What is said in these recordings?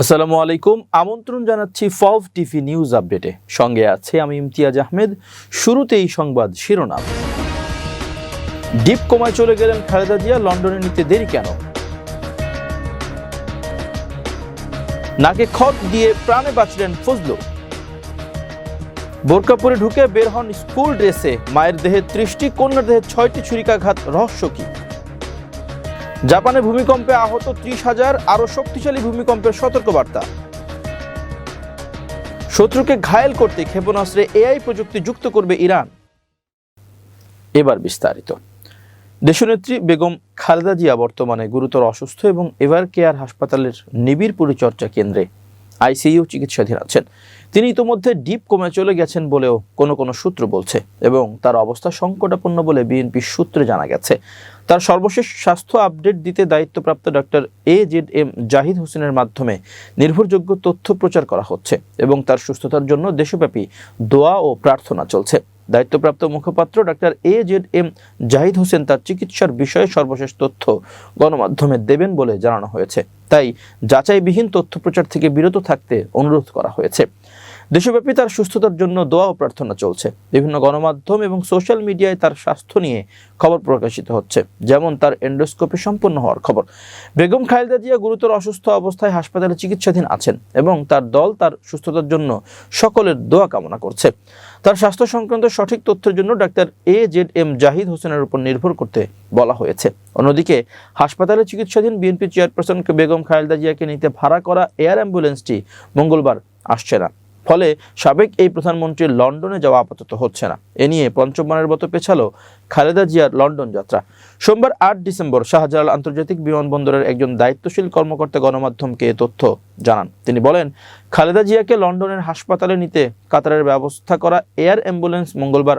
আসসালামু আলাইকুম। আমন্ত্রণ জানাচ্ছি ফভ টিভি নিউজ আপডেটে। সঙ্গে আছে আমি ইমতিয়াজ আহমেদ। শুরুতেই সংবাদ শিরোনাম। ডিপ কমায় চলে গেলেন খালেদা জিয়া, লন্ডনে নিতে দেরি কেন? নাকে খত দিয়ে প্রাণে বাঁচলেন ফজলু। বোরকা পরে ঢুকে বের হন স্কুল ড্রেসে। মায়ের দেহে ত্রিশটি, কন্যার দেহে ছয়টি ছুরিকাঘাত। রহস্য কি? জাপানে ভূমিকম্পে আহত ত্রিশ হাজার আরও শক্তিশালী ভূমিকম্পের সতর্কবার্তা। শত্রুকে ঘায়েল করতে ক্ষেপণাস্ত্রে এআই প্রযুক্তি যুক্ত করবে ইরান। এবার বিস্তারিত। দেশনেত্রী বেগম খালেদা জিয়া বর্তমানে গুরুতর অসুস্থ এবং এভার কেয়ার হাসপাতালের নিবিড় পরিচর্যা কেন্দ্রে আইসিইউ চিকিৎসাধীন আছেন। তিনি ইতোমধ্যে ডিপ কমে চলে গেছেন বলেও কোনো কোনো সূত্র বলছে এবং তার অবস্থা সংকটাপন্ন বলে বিএনপির সূত্রে জানা গেছে। তার সর্বশেষ স্বাস্থ্য আপডেট দিতে দায়িত্বপ্রাপ্ত doctor A Z M Zahid হোসেনের মাধ্যমে নির্ভরযোগ্য তথ্য প্রচার করা হচ্ছে এবং তার সুস্থতার জন্য দেশব্যাপী দোয়া ও প্রার্থনা চলছে। দায়িত্বপ্রাপ্ত মুখপাত্র doctor A Z M Zahid Hossain তার চিকিৎসার বিষয়ে সর্বশেষ তথ্য গণমাধ্যমে দেবেন বলে জানানো হয়েছে। তাই যাচাইবিহীন তথ্য প্রচার থেকে বিরত থাকতে অনুরোধ করা হয়েছে। দেশব্যাপী তার সুস্থতার জন্য দোয়া ও প্রার্থনা চলছে। বিভিন্ন গণমাধ্যম এবং সোশ্যাল মিডিয়ায় তার স্বাস্থ্য নিয়ে খবর প্রকাশিত হচ্ছে, যেমন তার এন্ডোস্কোপি সম্পন্ন হওয়ার খবর। বেগম খালেদা জিয়া গুরুতর অসুস্থ অবস্থায় হাসপাতালে চিকিৎসাধীন আছেন এবং তার দল তার সুস্থতার জন্য সকলের দোয়া কামনা করছে। তার স্বাস্থ্য সংক্রান্ত সঠিক তথ্যের জন্য ডাক্তার এ জেড এম জাহিদ হোসেনের উপর নির্ভর করতে বলা হয়েছে। অন্যদিকে, হাসপাতালে চিকিৎসাধীন বিএনপি চেয়ারপারসন বেগম খালেদা জিয়াকে নিতে ভাড়া করা এয়ার অ্যাম্বুলেন্সটি মঙ্গলবার আসছে না। ফলে সাবেক এই প্রধানমন্ত্রীর লন্ডনে যাওয়া আপাতত হচ্ছে না। এ নিয়ে পঞ্চমবারের মতো পেছালো খালেদা জিয়ার লন্ডন যাত্রা। সোমবার আট ডিসেম্বর শাহজালাল আন্তর্জাতিক বিমানবন্দরের একজন দায়িত্বশীল কর্মকর্তা গণমাধ্যমকে এ তথ্য জানান। তিনি বলেন, খালেদা জিয়াকে লন্ডনের হাসপাতালে নিতে কাতারের ব্যবস্থা করা এয়ার অ্যাম্বুলেন্স মঙ্গলবার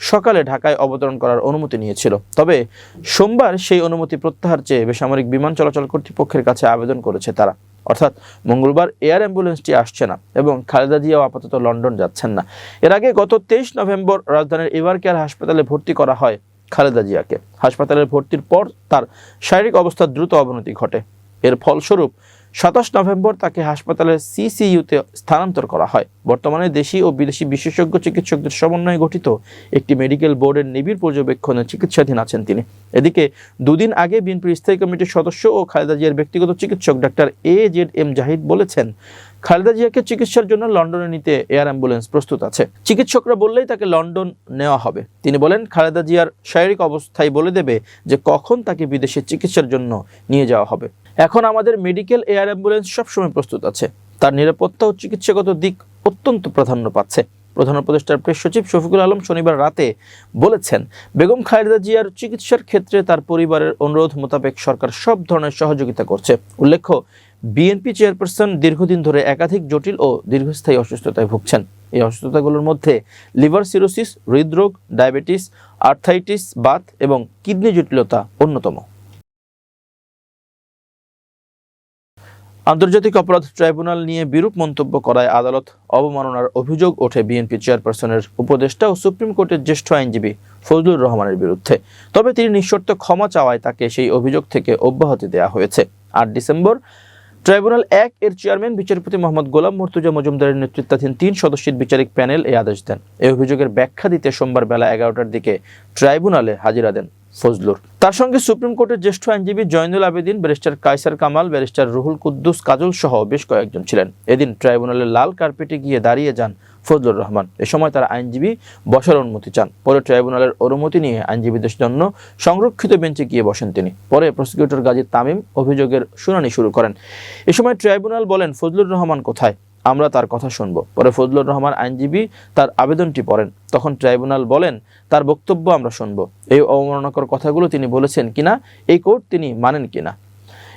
সকালে ঢাকায় অবতরণ করার অনুমতি নিয়েছিল। তবে সোমবার সেই অনুমতি প্রত্যাহার চেয়ে বেসামরিক বিমান চলাচল কর্তৃপক্ষের কাছে আবেদন করেছে তারা। অর্থাৎ মঙ্গলবার এয়ার অ্যাম্বুলেন্সটি আসছে না এবং খালেদা জিয়াও আপাতত লন্ডন যাচ্ছেন না। এর আগে গত তেইশ নভেম্বর রাজধানীর এভার কেয়ার হাসপাতালে ভর্তি করা হয় খালেদা জিয়াকে। হাসপাতালে ভর্তির পর তার শারীরিক অবস্থার দ্রুত অবনতি ঘটে। এর ফলস্বরূপ সাতাশ নভেম্বর তাকে হাসপাতালের সিসিইউতে স্থানান্তর করা হয়। বর্তমানে দেশি ও বিদেশি বিশেষজ্ঞ চিকিৎসকদের সমন্বয়ে গঠিত একটি মেডিকেল বোর্ডের নিবিড় পর্যবেক্ষণে চিকিৎসাধীন আছেন তিনি। এদিকে, দুদিন আগে বিএনপির স্থায়ী কমিটির সদস্য ও খালেদা জিয়ার ব্যক্তিগত চিকিৎসক ডাক্তার এ জেড এম জাহিদ বলেছেন খালেদা জিয়াকে চিকিৎসার জন্য লন্ডনে নিতে এয়ার অ্যাম্বুলেন্স প্রস্তুত আছে। চিকিৎসকরা বললেই তাকে লন্ডন নেওয়া হবে। তিনি বলেন, খালেদা জিয়ার শারীরিক অবস্থায় বলে দেবে যে কখন তাকে বিদেশে চিকিৎসার জন্য নিয়ে যাওয়া হবে। এখন আমাদের মেডিকেল এয়ার অ্যাম্বুলেন্স সবসময় প্রস্তুত আছে। তার নিরাপত্তা ও চিকিৎসাগত দিক অত্যন্ত প্রাধান্য পাচ্ছে। প্রধান উপদেষ্টার প্রেস সচিব শফিকুল আলম শনিবার রাতে বলেছেন, বেগম খালেদা জিয়ার চিকিৎসার ক্ষেত্রে তার পরিবারের অনুরোধ মোতাবেক সরকার সব ধরনের সহযোগিতা করছে। উল্লেখ্য বিএনপি চেয়ারপারসন দীর্ঘদিন ধরে একাধিক জটিল ও দীর্ঘস্থায়ী অসুস্থতায় ভুগছেন। এই অসুস্থতাগুলোর মধ্যে লিভার সিরোসিস, হৃদরোগ, ডায়াবেটিস, আর্থাইটিস, বাত এবং কিডনি জটিলতা অন্যতম। আন্তর্জাতিক অপরাধ ট্রাইব্যুনাল নিয়ে বিরূপ মন্তব্য করায় আদালত অবমাননার অভিযোগ ওঠে বিএনপি চেয়ারপারসনের উপদেষ্টা ও সুপ্রিম কোর্টের জ্যেষ্ঠ আইনজীবী ফজলুর রহমানের বিরুদ্ধে। তবে তিনি নিঃশর্ত ক্ষমা চাওয়ায় তাকে সেই অভিযোগ থেকে অব্যাহতি দেওয়া হয়েছে। আট ডিসেম্বর ট্রাইব্যুনাল এক এর চেয়ারম্যান, বিচারপতি মোহাম্মদ গোলাম মর্তুজা মজুমদারের নেতৃত্বাধীন তিন সদস্যের বিচারিক প্যানেল এই আদেশ দেন। এই অভিযোগের ব্যাখ্যা দিতে সোমবার বেলা এগারোটার দিকে ট্রাইব্যুনালে হাজিরা দেন ফজলুর। তার সঙ্গে সুপ্রিম কোর্টের জ্যেষ্ঠ আইনজীবী জয়নুল আবেদিন, ব্যারিস্টার কায়সার কামাল, ব্যারিস্টার রুহুল কুদ্দুস কাজল সহ বেশ কয়েকজন ছিলেন। এদিন ট্রাইব্যুনালের লাল কার্পেটে গিয়ে দাঁড়িয়ে যান ফজলুর রহমান। এ সময় তার আইনজীবী বসার অনুমতি চান। পরে ট্রাইব্যুনালের অনুমতি নিয়ে আইনজীবীদের জন্য সংরক্ষিত বেঞ্চে গিয়ে বসেন তিনি। পরে প্রসিকিউটর গাজী তামিম অভিযোগের শুনানি শুরু করেন। এ সময় ট্রাইব্যুনাল বলেন, ফজলুর রহমান কোথায়? আমরা তার কথা শুনব। পরে ফজলুর রহমান আইনজীবী তার আবেদনটি পড়েন। তখন ট্রাইব্যুনাল বলেন, তার বক্তব্য আমরা শুনব। এই অবমাননাকর কথাগুলো তিনি বলেছেন কিনা, এই কোর্ট তিনি মানেন কিনা?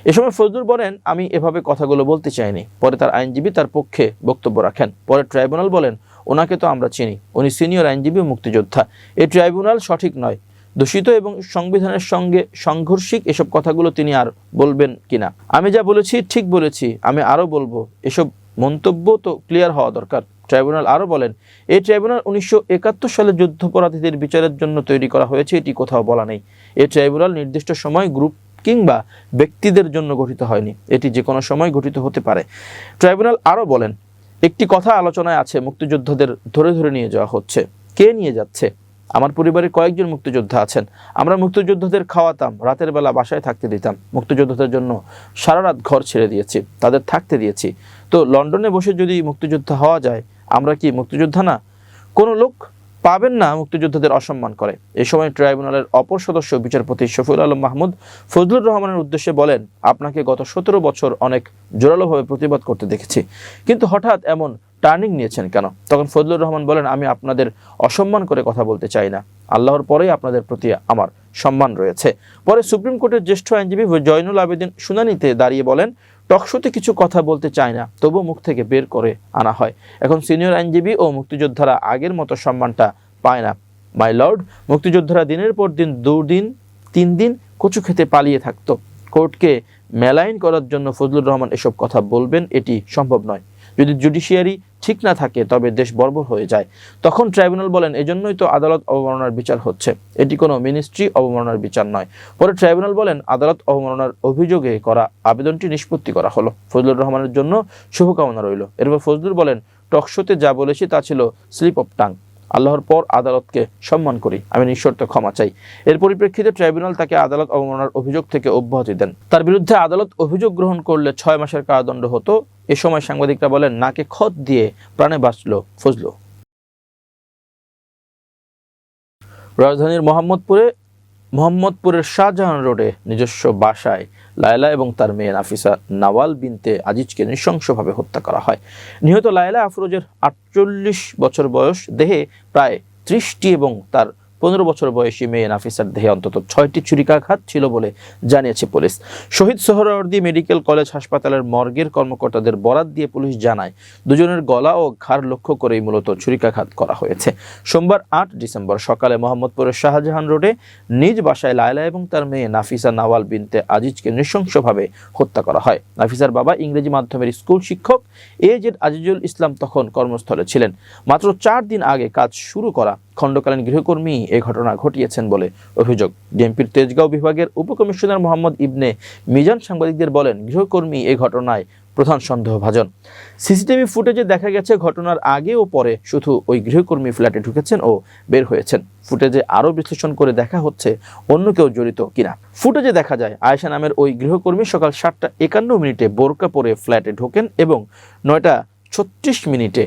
এ সময় ফজলুর বলেন, আমি এভাবে কথাগুলো বলতে চাইনি। পরে তার আইনজীবী তার পক্ষে বক্তব্য রাখেন। পরে ট্রাইব্যুনাল বলেন, ওনাকে তো আমরা চিনি। উনি সিনিয়র আইনজীবী মুক্তিযোদ্ধা। এই ট্রাইব্যুনাল সঠিক নয়। দূষিত এবং সংবিধানের সঙ্গে সাংঘর্ষিক এসব কথাগুলো তিনি আর বলবেন কিনা? আমি যা বলেছি, ঠিক বলেছি। আমি আরও বলব। এসব মন্তব্য তো ক্লিয়ার হওয়া দরকার। ট্রাইব্যুনাল আরও বলেন এই ট্রাইব্যুনাল উনিশশো একাত্তর সালে যুদ্ধাপরাধীদের বিচারের জন্য তৈরি করা হয়েছে, এটি কোথাও বলা নেই। এই ট্রাইব্যুনাল নির্দিষ্ট সময় গ্রুপ কিংবা ব্যক্তিদের জন্য গঠিত হয়নি। এটি যে কোনো সময় গঠিত হতে পারে। ট্রাইব্যুনাল আরও বলেন, একটি কথা আলোচনায় আছে, মুক্তিযোদ্ধাদের ধরে ধরে নিয়ে যাওয়া হচ্ছে। কে নিয়ে যাচ্ছে? আমার পরিবারে কয়েকজন মুক্তিযোদ্ধা আছেন। আমরা মুক্তিযোদ্ধাদের খাওয়াতাম, রাতের বেলা বাসায় থাকতে দিতাম। মুক্তিযোদ্ধাদের জন্য সারা রাত ঘর ছেড়ে দিয়েছি, তাদের থাকতে দিয়েছি। তো লন্ডনে বসে যদি মুক্তিযোদ্ধা হওয়া যায়, আমরা কি মুক্তিযোদ্ধা না? কোনো লোক পাবেন না, মুক্তিযোদ্ধাদের অসম্মান করে। এই সময় ট্রাইব্যুনালের অপর সদস্য বিচারপতি শফিউল আলম মাহমুদ ফজলুর রহমানের উদ্দেশ্যে বলেন, আপনাকে গত সতেরো বছর অনেক জোরালোভাবে প্রতিবাদ করতে দেখেছি। কিন্তু হঠাৎ এমন টার্নিং নিয়েছেন কেন? তখন ফজলুর রহমান বলেন, আমি আপনাদের অসম্মান করে কথা বলতে চাই না। আল্লাহর পরেই আপনাদের প্রতি আমার সম্মান রয়েছে। পরে সুপ্রিম কোর্টের জ্যেষ্ঠ আইনজীবী জয়নুল আবেদিন শুনানিতে দাঁড়িয়ে বলেন টকশোতে কিছু কথা বলতে চায় না তবু মুখ থেকে বের করে আনা হয়। এখন সিনিয়র আইনজীবী ও মুক্তিযোদ্ধারা আগের মতো সম্মানটা পায় না। মাই লর্ড, মুক্তিযোদ্ধারা দিনের পর দিন, দুদিন, তিন দিন কচু খেতে পালিয়ে থাকতো। কোর্টকে মেলাইন করার জন্য ফজলুর রহমান এসব কথা বলবেন এটি সম্ভব নয়। যদি জুডিশিয়ারি ঠিক না থাকে, তবে দেশ বর্বর হয়ে যায়। তখন ট্রাইব্যুনাল বলেন, এজন্যই তো আদালত অবমাননার বিচার হচ্ছে। এটি কোনো মিনিস্ট্রি অবমাননার বিচার নয়। পরে ট্রাইব্যুনাল বলেন, আদালত অবমাননার অভিযোগে করা আবেদনটি নিষ্পত্তি করা হলো। ফজলুর রহমানের জন্য শুভকামনা রইল। এরপর ফজলুর বলেন টকশোতে যা বলেছি তা ছিল স্লিপ অফ টাং। আল্লাহর পর আদালতকে সম্মান করি। আমি নিঃশর্ত ক্ষমা চাই। এর পরিপ্রেক্ষিতে ট্রাইব্যুনাল তাকে আদালত অবমাননার অভিযোগ থেকে অব্যাহতি দেন। তার বিরুদ্ধে আদালত অভিযোগ গ্রহণ করলে ছয় মাসের কারাদণ্ড হতো। এ সময় সাংবাদিকরা বলেন, নাকে খত দিয়ে প্রাণে বাঁচল, ফজলু। রাজধানীর মোহাম্মদপুরে, মোহাম্মদপুরের শাহজাহান রোডে নিজস্ব বাসায় লায়লা এবং তার মেয়ে নাফিসা নাওয়াল বিনতে আজিজকে নৃশংসভাবে হত্যা করা হয়। নিহত লায়লা আফরোজের আটচল্লিশ বছর বয়স দেহে প্রায় ত্রিশটি এবং তার পনেরো বছর বয়সী মেয়ে নাফিসার দেহে অন্তত ছয়টি ছুরিকাঘাত ছিল বলে জানিয়েছে police. Shaheed Suhrawardy medical college হাসপাতালের মর্গের কর্মকর্তাদের বরাত দিয়ে পুলিশ জানায়, দুজনের গলা ও ঘাড় লক্ষ্য করেই মূলত ছুরিকাঘাত করা হয়েছে। সোমবার আট ডিসেম্বর সকালে মোহাম্মদপুরের শাহজাহান রোডে নিজ বাসায় লায়লা এবং তার মেয়ে নাফিসা নাওয়াল বিনতে আজিজকে নৃশংসভাবে হত্যা করা হয়। নাফিসার বাবা ইংরেজি মাধ্যমের স্কুল শিক্ষক এ জেড আজিজুল ইসলাম তখন কর্মস্থলে ছিলেন। মাত্র চার দিন আগে কাজ শুরু করা খণ্ডকালীন গৃহকর্মী এ ঘটনা ঘটিয়েছেন বলে অভিযোগ। ডিএমপির তেজগাঁও বিভাগের উপকমিশনার মোহাম্মদ ইবনে মিজান সাংবাদিকদের বলেন, গৃহকর্মী এ ঘটনায় প্রধান সন্দেহভাজন। সিসিটিভি ফুটেজে দেখা গেছে, ঘটনার আগে ও পরে শুধু ওই গৃহকর্মী ফ্ল্যাটে ঢুকেছেন ও বের হয়েছেন। ফুটেজে আরও বিশ্লেষণ করে দেখা হচ্ছে, অন্য কেউ জড়িত কিনা। ফুটেজে দেখা যায়, আয়েশা নামের ওই গৃহকর্মী সকাল সাতটা একান্ন মিনিটে বোরকা পরে ফ্ল্যাটে ঢোকেন এবং নয়টা ছত্রিশ মিনিটে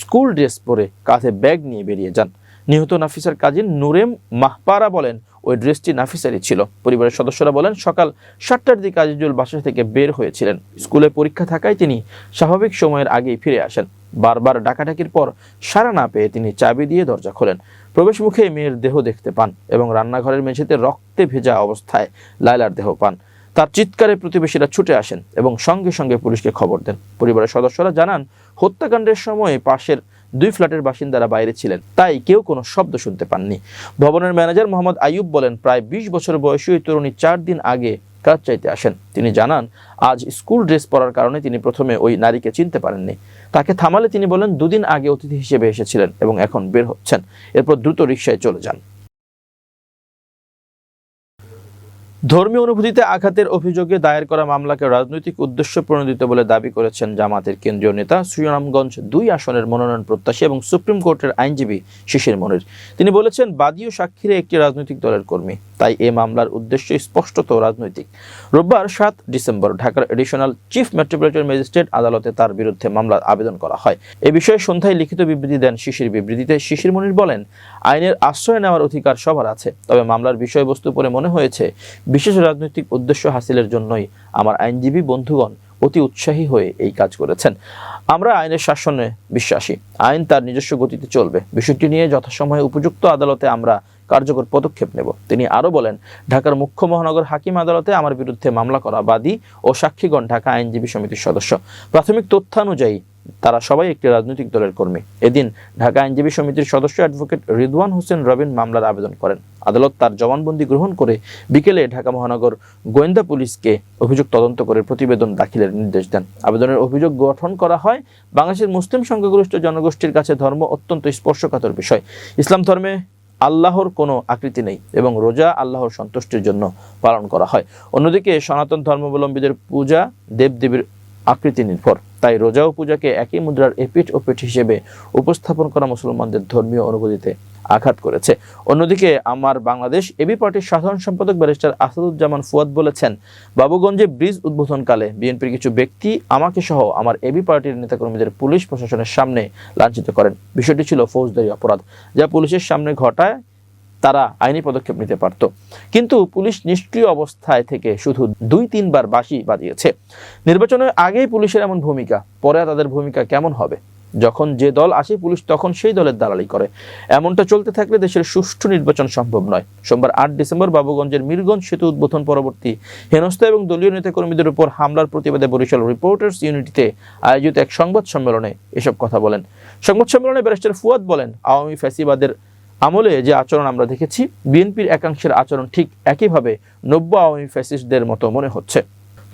স্কুল ড্রেস পরে কাঁধে ব্যাগ নিয়ে বেরিয়ে যান। নিহত নাফিসার কাজিন নুরেম মাহপারা বলেন, ওই ড্রেসটি নাফিসারই ছিল। পরিবারের সদস্যরা বলেন, সকাল সাতটার দিকে আজিজুল বাসা থেকে বের হয়েছিলেন। স্কুলে পরীক্ষা থাকায় তিনি স্বাভাবিক সময়ের আগেই ফিরে আসেন। বারবার ডাকাডাকির পর সাড়া না পেয়ে তিনি চাবি দিয়ে দরজা খোলেন। প্রবেশ মুখে মেয়ের দেহ দেখতে পান এবং রান্নাঘরের মেঝেতে রক্তে ভেজা অবস্থায় লায়লার দেহ পান। তার চিৎকারে প্রতিবেশীরা ছুটে আসেন এবং সঙ্গে সঙ্গে পুলিশকে খবর দেন। পরিবারের সদস্যরা জানান, হত্যাকাণ্ডের সময় পাশের দুই ফ্ল্যাটের বাসিন্দারা বাইরে ছিলেন। তাই কেউ কোনো শব্দ শুনতে পাননি। ভবনের ম্যানেজার মোহাম্মদ আয়ুব বলেন, প্রায় বিশ বছর বয়সী ওই তরুণী চার দিন আগে কাজ চাইতে আসেন। তিনি জানান, আজ স্কুল ড্রেস পরার কারণে তিনি প্রথমে ওই নারীকে চিনতে পারেননি। তাকে থামালে তিনি বলেন, দুদিন আগে অতিথি হিসেবে এসেছিলেন এবং এখন বের হচ্ছেন। এরপর দ্রুত রিক্সায় চলে যান। ধর্মীয় অনুভূতিতে আঘাতের অভিযোগে দায়ের করা মামলাকে রাজনৈতিক উদ্দেশ্য প্রণোদিত বলে দাবি করেছেন জামাতের কেন্দ্রীয় নেতা শ্রীরামগঞ্জ দুই আসনের মনোনয়ন প্রত্যাশী এবং সুপ্রিম কোর্টের আইনজীবী শিশির মনির। তিনি বলেছেন, বাদী ও সাক্ষীরা একটি রাজনৈতিক দলের কর্মী। তাই এ মামলার উদ্দেশ্য স্পষ্টত রাজনৈতিক। রোববার সাত ডিসেম্বর ঢাকার এডিশনাল চিফ মেট্রোপলিটন ম্যাজিস্ট্রেট আদালতে তার বিরুদ্ধে মামলার আবেদন করা হয়। এ বিষয়ে সন্ধ্যায় লিখিত বিবৃতি দেন শিশির বিবৃতিতে শিশির মনির বলেন, আইনের আশ্রয় নেওয়ার অধিকার সবার আছে, তবে মামলার বিষয়বস্তু পরে মনে হয়েছে, বিশেষ রাজনৈতিক উদ্দেশ্য হাসিলের জন্যই আমার আইনজীবী বন্ধুগণ অতি উৎসাহী হয়ে এই কাজ করেছেন। আমরা আইনের শাসনে বিশ্বাসী, আইন তার নিজস্ব গতিতে চলবে। বিষয়টি নিয়ে যথাসময়ে উপযুক্ত আদালতে আমরা কার্যকর পদক্ষেপ নেব। তিনি আরও বলেন, ঢাকার মুখ্য মহানগর হাকিম আদালতে আমার বিরুদ্ধে মামলা করা বাদী ও সাক্ষীগণ ঢাকা আইনজীবী সমিতির সদস্য। প্রাথমিক তথ্যানুযায়ী, তারা সবাই একটি রাজনৈতিক দলের কর্মী। এদিন ঢাকা আইনজীবী সমিতির সদস্য অ্যাডভোকেট রিদওয়ান হোসেন রবিন মামলার আবেদন করেন। আদালত তার জবানবন্দি গ্রহণ করে বিকেলে ঢাকা মহানগর গোয়েন্দা পুলিশকে অভিযোগ তদন্ত করে প্রতিবেদন দাখিলের নির্দেশ দেন। আবেদনের অভিযোগ গঠন করা হয় বাংলাদেশের মুসলিম সংখ্যাগরিষ্ঠ জনগোষ্ঠীর কাছে ধর্ম অত্যন্ত স্পর্শকাতর বিষয়। ইসলাম ধর্মে আল্লাহর কোনো আকৃতি নেই এবং রোজা আল্লাহর সন্তুষ্টির জন্য পালন করা হয়। অন্যদিকে সনাতন ধর্মাবলম্বীদের পূজা দেবদেবীর আকৃতি নির্ভর। তাই রোজা ও পূজাকে একই মুদ্রার এপিঠ ও পিঠ হিসেবে উপস্থাপন করা মুসলমানদের ধর্মীয় অনুভূতিতে আঘাত করেছে। অন্যদিকে আমার বাংলাদেশ এবি পার্টির সাধারণ সম্পাদক ব্যারিস্টার আসাদুজ্জামান ফুয়াদ বলেছেন, বাবুগঞ্জে ব্রিজ উদ্বোধনকালে বিএনপির কিছু ব্যক্তি আমাকে সহ আমার এবি পার্টির নেতাকর্মীদের পুলিশ প্রশাসনের সামনে লাঞ্ছিত করেন। বিষয়টি ছিল ফৌজদারি অপরাধ, যা পুলিশের সামনে ঘটায় তারা আইনি পদক্ষেপ নিতে পারত। কিন্তু পুলিশ নিষ্ক্রিয় অবস্থায় থেকে শুধু দুই তিনবার বাঁশি বাজিয়েছে। নির্বাচনের আগেই পুলিশের এমন ভূমিকা, পরে তাদের ভূমিকা কেমন হবে? যখন যে দল আসে পুলিশ তখন সেই দলের দালালি করে। এমনটা চলতে থাকলে দেশের সুষ্ঠু নির্বাচন সম্ভব নয়। সোমবার আট ডিসেম্বর বাবুগঞ্জের মিরগঞ্জ সেতু উদ্বোধন পরবর্তী হেনস্থা এবং দলীয় নেতাকর্মীদের উপর হামলার প্রতিবাদে বরিশাল রিপোর্টার্স ইউনিটিতে আয়োজিত এক সংবাদ সম্মেলনে এসব কথা বলেন। সংবাদ সম্মেলনে ব্যারিস্টার ফুয়াদ বলেন, আওয়ামী ফ্যাসিবাদের আমলে যে আচরণ আমরা দেখেছি, বিএনপির একাংশের আচরণ ঠিক একইভাবে নব্য আওয়ামী ফ্যাসিস্টদের মতো মনে হচ্ছে।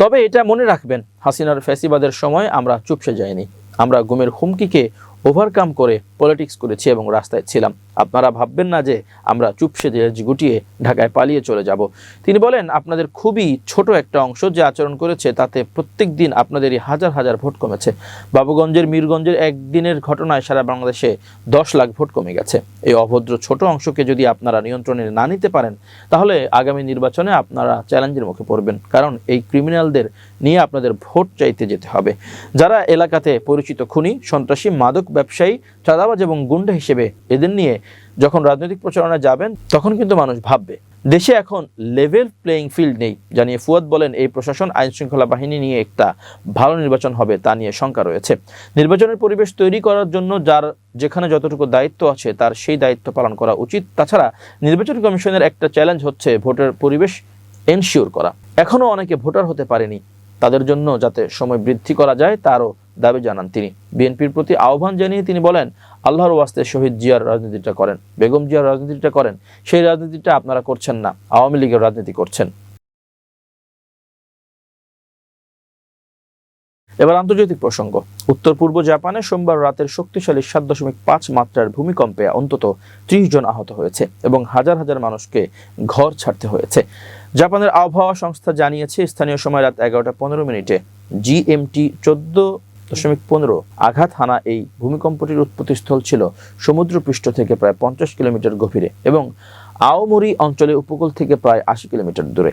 তবে এটা মনে রাখবেন, হাসিনার ফ্যাসিবাদের সময় আমরা চুপসে যাইনি। আমরা গুমের হুমকিকে ওভারকাম করে পলিটিক্স করেছি এবং রাস্তায় ছিলাম। আপনারা ভাববেন না যে আমরা চুপসে দেশ গুটিয়ে ঢাকায় পালিয়ে চলে যাব। তিনি বলেন, আপনাদের খুবই ছোট একটা অংশ যে আচরণ করেছে, তাতে প্রত্যেক দিন আপনাদেরই হাজার হাজার ভোট কমেছে। বাবুগঞ্জের, মীরগঞ্জের একদিনের ঘটনায় সারা বাংলাদেশে দশ লাখ ভোট কমে গেছে। এই অভদ্র ছোট অংশকে যদি আপনারা নিয়ন্ত্রণে না নিতে পারেন, তাহলে আগামী নির্বাচনে আপনারা চ্যালেঞ্জের মুখে পড়বেন, কারণ এই ক্রিমিনালদের নিয়ে আপনাদের ভোট চাইতে যেতে হবে। যারা এলাকাতে পরিচিত খুনি, সন্ত্রাসী, মাদক ব্যবসায়ী, চাঁদাবাজ এবং গুন্ডা হিসেবে এদের নিয়ে যখন রাজনৈতিক প্রচারণা যাবেন, তখন কিন্তু মানুষ ভাববে, দেশে এখন লেভেল প্লেয়িং ফিল্ড নেই। জানিয়ে ফুয়াদ বলেন, এই প্রশাসন আইন শৃঙ্খলা বাহিনী নিয়ে একটা ভালো নির্বাচন হবে তা নিয়ে শঙ্কা রয়েছে। নির্বাচনের পরিবেশ তৈরি করার জন্য যার যেখানে যতটুকু দায়িত্ব আছে, তার সেই দায়িত্ব পালন করা উচিত। তাছাড়া নির্বাচন কমিশনের একটা চ্যালেঞ্জ হচ্ছে ভোটের পরিবেশ এনশিওর করা। এখনও অনেকে ভোটার হতে পারেনি। তাদের জন্য যাতে সময় বৃদ্ধি করা যায়, তারও দাবি জানান তিনি। বিএনপির প্রতি আহ্বান জানিয়ে তিনি বলেন, আল্লাহর ওয়াস্তে শহীদ জিয়ার রাজনীতিটা করেন। বেগম জিয়ার রাজনীতিটা করেন। সেই রাজনীতিটা আপনারা করছেন না। আওয়ামী লীগের রাজনীতি করছেন। এবার আন্তর্জাতিক প্রসঙ্গ। উত্তর পূর্ব জাপানে সোমবার রাতের শক্তিশালী সাত দশমিক পাঁচ মাত্রার ভূমিকম্পে অন্তত ত্রিশ জন আহত হয়েছে এবং হাজার হাজার মানুষকে ঘর ছাড়তে হয়েছে। জাপানের আবহাওয়া সংস্থা জানিয়েছে, স্থানীয় সময় রাত এগারোটা পনেরো মিনিটে জিএমটি চোদ্দ দশমিক পনেরো আঘাত হানা এই ভূমিকম্পটির উৎপত্তিস্থল ছিল সমুদ্রপৃষ্ঠ থেকে প্রায় পঞ্চাশ কিলোমিটার গভীরে এবং আওমরি অঞ্চলে উপকূল থেকে প্রায় আশি কিলোমিটার দূরে।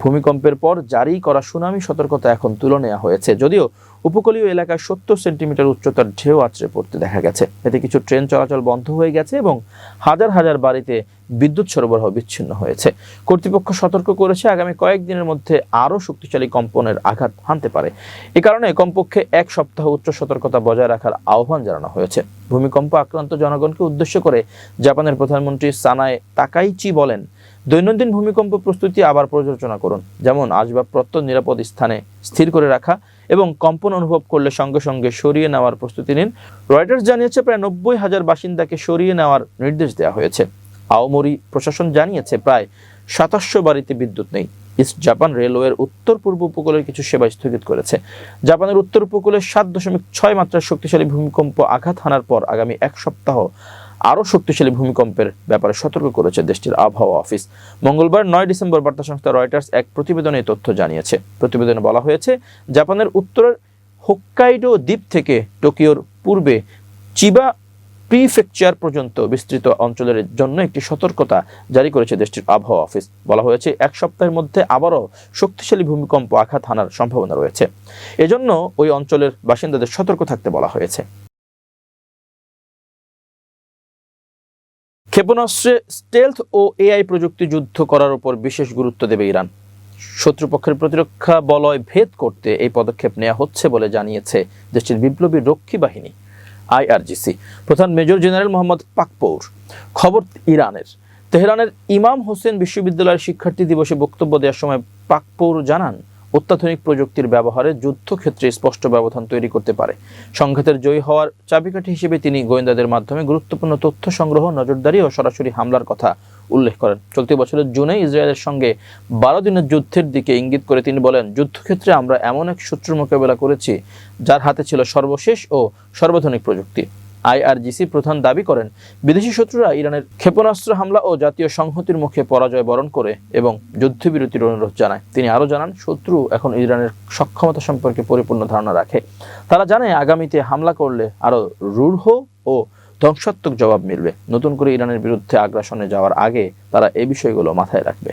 ভূমিকম্পের পর জারি করা সুনামি সতর্কতা এখন তুলে নেওয়া হয়েছে। যদিও উপকূলীয় এলাকায় সত্তর সেন্টিমিটার উচ্চতার ঢেউ আছড়ে পড়তে দেখা গেছে। এতে কিছু ট্রেন চলাচল বন্ধ হয়ে গেছে এবং হাজার হাজার বাড়িতে বিদ্যুৎ সরবরাহ বিচ্ছিন্ন হয়েছে। কর্তৃপক্ষ সতর্ক করেছে, আগামী কয়েকদিনের মধ্যে আরও শক্তিশালী কম্পনের আঘাত হানতে পারে। এ কারণে কমপক্ষে এক সপ্তাহ উচ্চ সতর্কতা বজায় রাখার আহ্বান জানানো হয়েছে। ভূমিকম্প আক্রান্ত জনগণকে উদ্দেশ্য করে জাপানের প্রধানমন্ত্রী সানায় তাকাইচি বলেন দৈনন্দিন ভূমিকম্প প্রস্তুতি আবার পর্যালোচনা করুন। যেমন আসবাবপত্র নিরাপদ স্থানে স্থির করে রাখা এবং কম্পন অনুভব করলে সঙ্গে সঙ্গে সরিয়ে নেওয়ার প্রস্তুতি নিন। রয়টার্স জানিয়েছে প্রায় নব্বই হাজার বাসিন্দাকে সরিয়ে নেওয়ার নির্দেশ দেওয়া হয়েছে। আওমরি প্রশাসন জানিয়েছে প্রায় সাতাশশো বাড়িতে বিদ্যুৎ নেই। ইস্ট জাপান রেলওয়ের উত্তর পূর্ব উপকূলের কিছু সেবা স্থগিত করেছে। জাপানের উত্তর উপকূলে সাত দশমিক ছয় মাত্রার শক্তিশালী ভূমিকম্প আঘাত হানার পর আগামী এক সপ্তাহ আরও শক্তিশালী ভূমিকম্পের ব্যাপারে সতর্ক করেছে দেশটির আবহাওয়া অফিস। মঙ্গলবার নয় ডিসেম্বর বার্তা সংস্থা রয়টার্স এক প্রতিবেদনে তথ্য জানিয়েছে। প্রতিবেদনে বলা হয়েছে, জাপানের উত্তরের হোক্কাইডো দ্বীপ থেকে টোকিওর পূর্বে চিবা প্রিফেকচার পর্যন্ত বিস্তৃত অঞ্চলের জন্য একটি সতর্কতা জারি করেছে দেশটির আবহাওয়া অফিস। বলা হয়েছে, এক সপ্তাহের মধ্যে আবারও শক্তিশালী ভূমিকম্প আঘাত হানার সম্ভাবনা রয়েছে। এজন্য ওই অঞ্চলের বাসিন্দাদের সতর্ক থাকতে বলা হয়েছে। ক্ষেপণাস্ত্রে স্টেলথ ও এআই প্রযুক্তি যুদ্ধ করার উপর বিশেষ গুরুত্ব দেবে ইরান। শত্রুপক্ষের প্রতিরক্ষা বলয় ভেদ করতে এই পদক্ষেপ নেওয়া হচ্ছে বলে জানিয়েছে দেশটির বিপ্লবী রক্ষী বাহিনী আইআরজিসি প্রধান মেজর জেনারেল মোহাম্মদ পাকপৌর। খবর ইরানের। তেহরানের ইমাম হোসেন বিশ্ববিদ্যালয়ের শিক্ষার্থী দিবসে বক্তব্য দেওয়ার সময় পাকপৌর জানান অত্যাধুনিক প্রযুক্তির ব্যবহারে যুদ্ধক্ষেত্রে স্পষ্ট ব্যবধান তৈরি করতে পারে। সংঘাতের জয়ী হওয়ার চাবিকাঠি হিসেবে তিনি গোয়েন্দাদের মাধ্যমে গুরুত্বপূর্ণ তথ্য সংগ্রহ, নজরদারি ও সরাসরি হামলার কথা উল্লেখ করেন। চলতি বছরের জুনে ইসরায়েলের সঙ্গে বারো দিনের যুদ্ধের দিকে ইঙ্গিত করে তিনি বলেন, যুদ্ধক্ষেত্রে আমরা এমন এক শত্রুর মোকাবেলা করেছি যার হাতে ছিল সর্বশেষ ও সর্বাধুনিক প্রযুক্তি। আইআরজিসি প্রধান দাবি করেন, বিদেশি শত্রুরা ইরানের ক্ষেপণাস্ত্র হামলা ও জাতীয় সংহতির মুখে পরাজয় বরণ করে এবং যুদ্ধবিরতির অনুরোধ জানায়। তিনি আরও জানান, শত্রু এখন ইরানের সক্ষমতা সম্পর্কে পরিপূর্ণ ধারণা রাখে। তারা জানে আগামীতে হামলা করলে আরও রূঢ় ও ধ্বংসাত্মক জবাব মিলবে। নতুন করে ইরানের বিরুদ্ধে আগ্রাসনে যাওয়ার আগে তারা এই বিষয়গুলো মাথায় রাখবে।